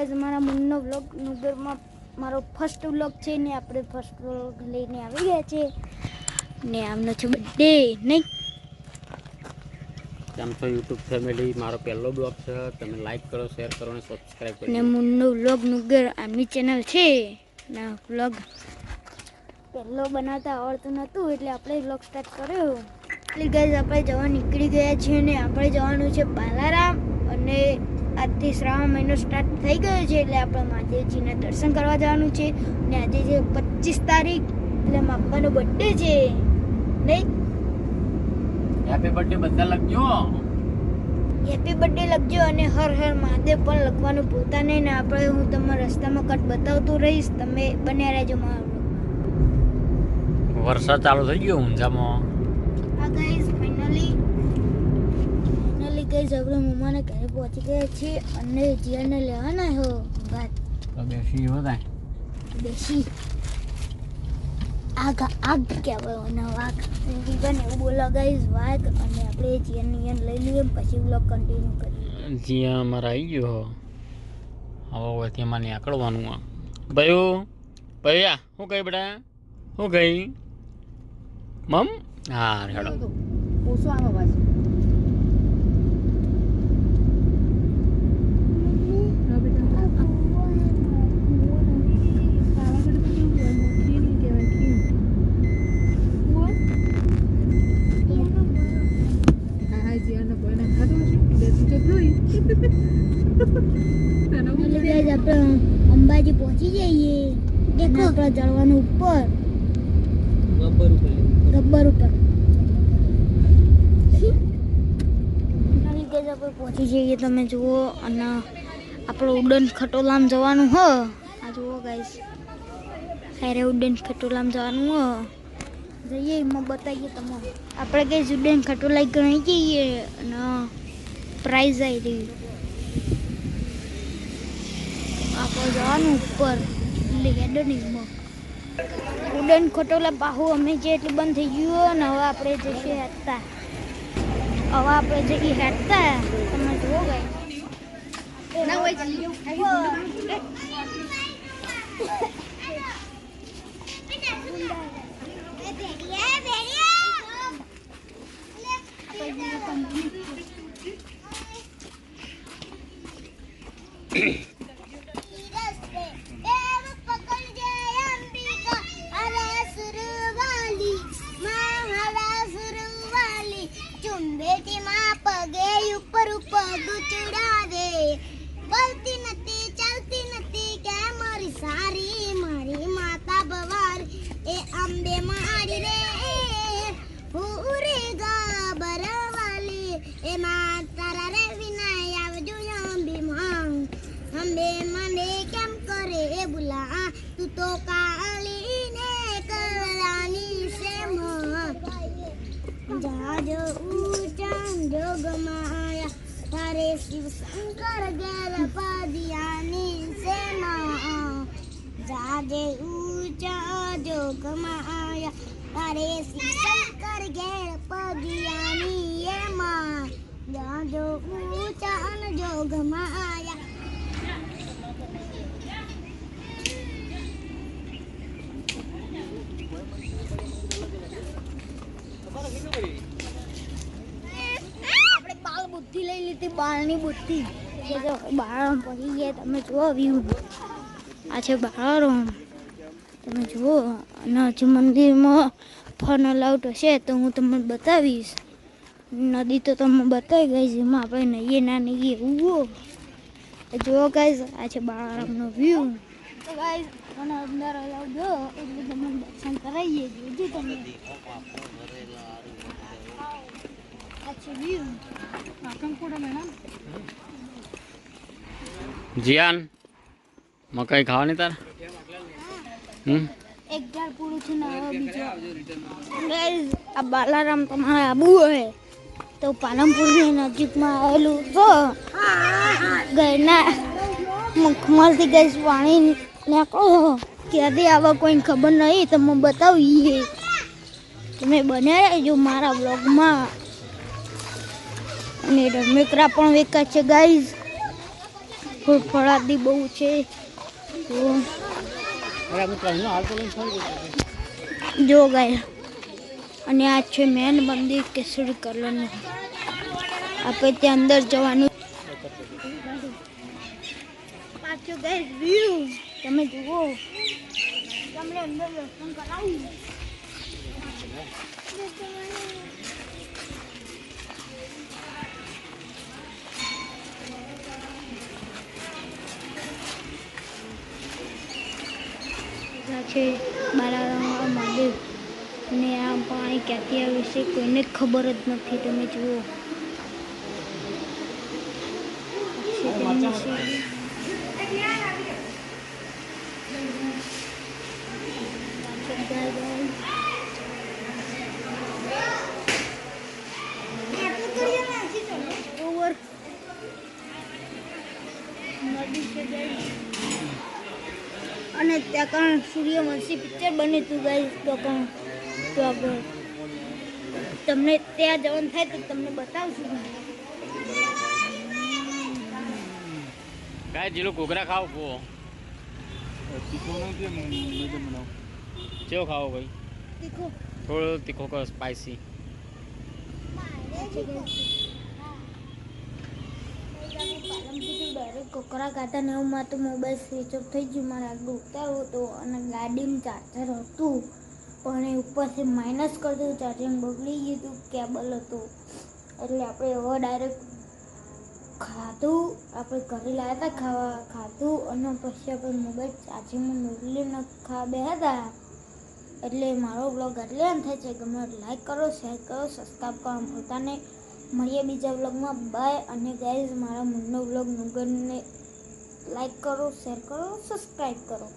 Guys અમારા Munno vlog નુગરમાં મારો first vlog છે ને આપણે ફર્સ્ટ વ્લોગ લઈને આવી ગયા છે ને આમનો છે બર્થડે નહીં? કેમ છો યુટ્યુબ ફેમિલી મારો પહેલો બ્લોગ છે. તમે લાઈક કરો શેર કરો અને સબસ્ક્રાઈબ ને કરો મુન્નો વ્લોગ નુગર આમની ચેનલ છે. ના વ્લોગ પહેલો બનાવતા આવડતું નહોતું એટલે આપણે વ્લોગ સ્ટાર્ટ કર્યો. એટલે ગાઈઝ આપણે જવા નીકળી ગયા છીએ ને આપણે જવાનું છે બાલારામ અને આજથી શ્રાવણ મહિનો સ્ટાર્ટ થઈ ગયો છે એટલે આપણે મહાદેવજીના દર્શન કરવા જવાનું છે. ને આજે છે પચીસ તારીખ એટલે માપાનો બર્થડે છે. નહીં? હેપી બર્થડે બધા લખજો. હેપી બર્થડે લખજો અને હર હર મહાદેવ પણ લખવાનું ભૂલતા નહીં ને આપણે હું તમને રસ્તામાં કટ બતાવતું રહીશ. તમે બન્યા રહેજો મારો વરસાદ ચાલુ થઈ ગયો ઊંઝામાં. આ ગાઈઝ ફાઇનલી ગાઈઝ આપણે મમ્માને ઘરે પહોંચી ગયા છીએ અને જીયાને લેવાના હો વાત. તો બેસી બધા બેસી. આગ આગ કહેવાય અને વાઘ જીવન એવું બોલો ગાઈઝ વાઘ અને આપણે જીયાને યન લઈ લઈએ પછી બ્લોગ કન્ટિન્યુ કરીએ. જીયા અમારે આવી ગયો હો. હવે હવે તેમાં નીકળવાનું આ ભાઈઓ ભૈયા શું કહી બેટા? શું કહી મમ? હા હેડો. ઓછો આવે પાછું હા બેટા પાવાગઢ તો કેવું હોય મોટી નહીં કહેવાય કેવું હા હા જીવનનો કોઈને ખાધું છે બે તું તો જોઈ તને હું એટલે ગાઈઝ આપણે અંબાજી પહોંચી જઈએ. દેખો. આપણે ચડવાનું ઉપર. ગબ્બર ઉપર અને ગાઈઝ આપણે પહોંચી જઈએ. તમે જુઓ અને આપણો ઉડન ખટોલામ જવાનું હ. આ જુઓ ગાઈશ હારે ઉડન ખટોલામ જવાનું હ. જઈએ એમાં બતાવીએ તમને. આપણે કઈ ઉડન ખટોલા ગણી જઈએ. અને પ્રાઇઝ આવી રહી આપણે જવાનું ઉપર. એટલે ઉડન ખોટોલા બાહુ અમે જે એટલું બંધ થઈ ગયું ને, હવે આપણે જઈએ હેઠતા હવે આપણે જઈએ હેઠતા તમે જુઓ ગઈ તું તો કળાની છે માં જાજો ઊંચા જોગમાયા તારે શિવ શંકર ગેર પદિયાની સેના જાજે ઊંચા જોગમાયા તારે શિવ શંકર ગેર પદિયાની એમાં જાજો ઊંચા જોગમાયા આપણે બાળ બુદ્ધિ લઈ લીધી બાળની બુદ્ધિ. એ પડી ગયા. તમે જુઓ વ્યૂ આ છે બાળો તમે જુઓ અને હજુ મંદિરમાં ફન અલાઉટ હશે તો હું તમને બતાવીશ. નદી તો તમને બતાવી ગઈ જેમાં આપણે નહીએ, ના નહીએ. ઉવો. જુઓ ગાઈઝ આ છે બાળારામનો વ્યૂ અંદર અલાઉડ એટલે તમને દર્શન કરાવીએ. જોજો તમે આ છે વ્યૂ કાકંકોડા મેડમ જીયાન, મકાઈ ખાવાની તાર? બાલારામ તમારે આબુ હોય તો પાલનપુરની નજીકમાં આવેલું તો ઘરના મુખમાંથી ગઈ પાણી નાખો ક્યાંથી આવા કોઈને ખબર નહીં તમે બતાવીએ તમે બન્યા રહેજો મારા બ્લોગમાં અને મેકરા પણ વેકા છે ગાઈઝ ફળાદી બહુ છે. જો ગાય અને આ છે મેન મંદિર કેસરી કલરનું. આપણે ત્યાં અંદર જવાનું. તમે જુઓ. આ છે બાલારામ મહાદેવ અને આ પાણી ક્યાંથી આવે છે કોઈને ખબર જ નથી તમે જુઓ. નદી છે અને ત્યાં કારણ સૂર્યવંશી પિક્ચર બન્યું હતું ગાઈસ તો પણ તો આપણે તમને ત્યાં જવાનું થાય તો તમને બતાવશું. કાંઈ જીલું ઘૂઘરા ખાવ પો ચેવો ખાવો ભાઈ? તીખો. થોડો તીખો કરો સ્પાઈસી ડાયરેક્ટ કોકરા કાઢા ને એમાં તો મોબાઈલ સ્વિચ ઓફ થઈ ગયું, મારા ઉતારવું હતો અને ગાડીમાં ચાર્જર હતું. પણ એ ઉપરથી માઇનસ કરી ચાર્જિંગ બગડી ગયું હતું કેબલ હતું. એટલે આપણે હવે ડાયરેક્ટ ખાધું, આપણે ઘરે લાવ્યા હતા, ખાવા ખાધું અને પછી આપણે મોબાઈલ ચાર્જિંગમાં મોકલીને ખાવા બે હતા. એટલે મારો બ્લોગ એટલે એમ થાય છે. ગમે લાઈક કરો શેર કરો સબસ્ક્રાઈબ કરો નહીં. મળીએ બીજા વ્લોગમાં. બાય અને ગાઈઝ મારા મનનો વ્લોગ. નુગરને લાઈક કરો શેર કરો સબસ્ક્રાઈબ કરો.